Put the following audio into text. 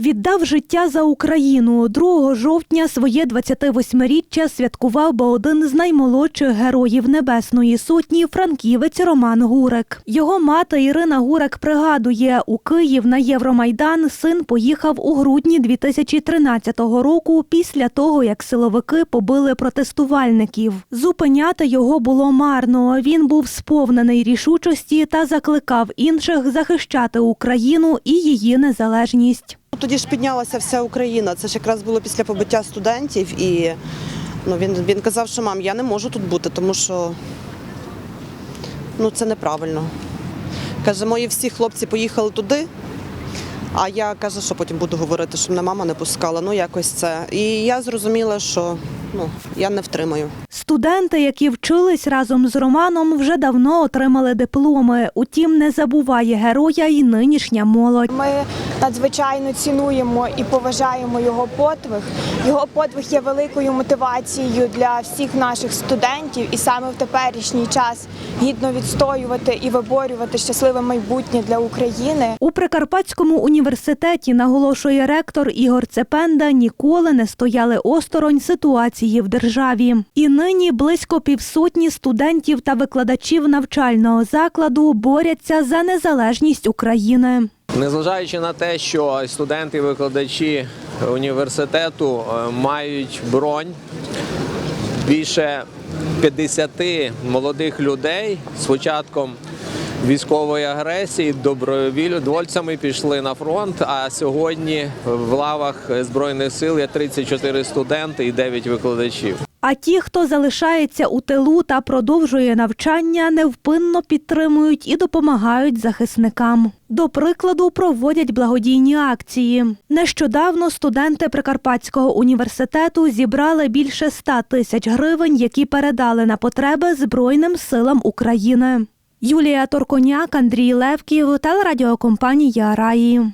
Віддав життя за Україну. 2 жовтня своє 28-річчя святкував би один з наймолодших героїв Небесної сотні франківець Роман Гурик. Його мати Ірина Гурик пригадує, у Київ на Євромайдан син поїхав у грудні 2013 року після того, як силовики побили протестувальників. Зупиняти його було марно. Він був сповнений рішучості та закликав інших захищати Україну і її незалежність. Тоді ж піднялася вся Україна. Це ж якраз було після побиття студентів, і ну, він, він казав, що мам, я не можу тут бути, тому що ну, це неправильно. Каже, мої всі хлопці поїхали туди, а я каже, що потім буду говорити, що мене мама не пускала. Ну, якось це. І я зрозуміла, що ну, я не втримаю. Студенти, які вчились разом з Романом, вже давно отримали дипломи. Утім, не забуває героя і нинішня молодь. Ми надзвичайно цінуємо і поважаємо його подвиг. Його подвиг є великою мотивацією для всіх наших студентів, і саме в теперішній час гідно відстоювати і виборювати щасливе майбутнє для України. У Прикарпатському університеті, наголошує ректор Ігор Цепенда, ніколи не стояли осторонь ситуації в державі. І нині близько півсотні студентів та викладачів навчального закладу борються за незалежність України. Незважаючи на те, що студенти і викладачі університету е, мають бронь, більше 50 молодих людей з початком військової агресії добровольцями пішли на фронт. А сьогодні в лавах збройних сил є 34 студенти і 9 викладачів. А ті, хто залишається у тилу та продовжує навчання, невпинно підтримують і допомагають захисникам. До прикладу, проводять благодійні акції. Нещодавно студенти Прикарпатського університету зібрали більше 100 тисяч гривень, які передали на потреби Збройним силам України. Юлія Торконяк, Андрій Левків, телерадіокомпанія Раї.